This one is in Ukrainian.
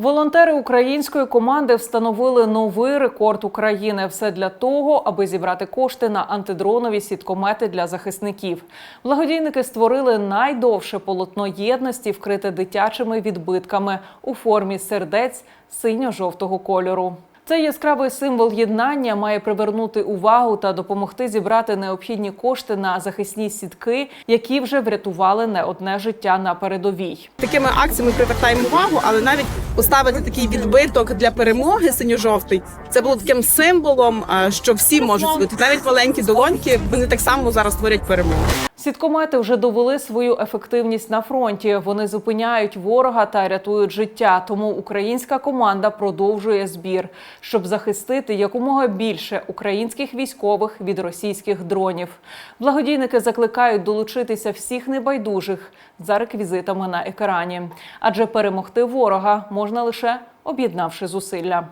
Волонтери української команди встановили новий рекорд України. Все для того, аби зібрати кошти на антидронові сіткомети для захисників. Благодійники створили найдовше полотно єдності, вкрите дитячими відбитками у формі сердець синьо-жовтого кольору. Цей яскравий символ єднання має привернути увагу та допомогти зібрати необхідні кошти на захисні сітки, які вже врятували не одне життя на передовій. Такими акціями привертаємо увагу, але навіть поставити такий відбиток для перемоги синьо-жовтий це було таким символом, що всі можуть зробити. Навіть маленькі долоньки вони так само зараз творять перемогу. Сіткомети вже довели свою ефективність на фронті. Вони зупиняють ворога та рятують життя. Тому українська команда продовжує збір, щоб захистити якомога більше українських військових від російських дронів. Благодійники закликають долучитися всіх небайдужих за реквізитами на екрані, адже перемогти ворога можна лише об'єднавши зусилля.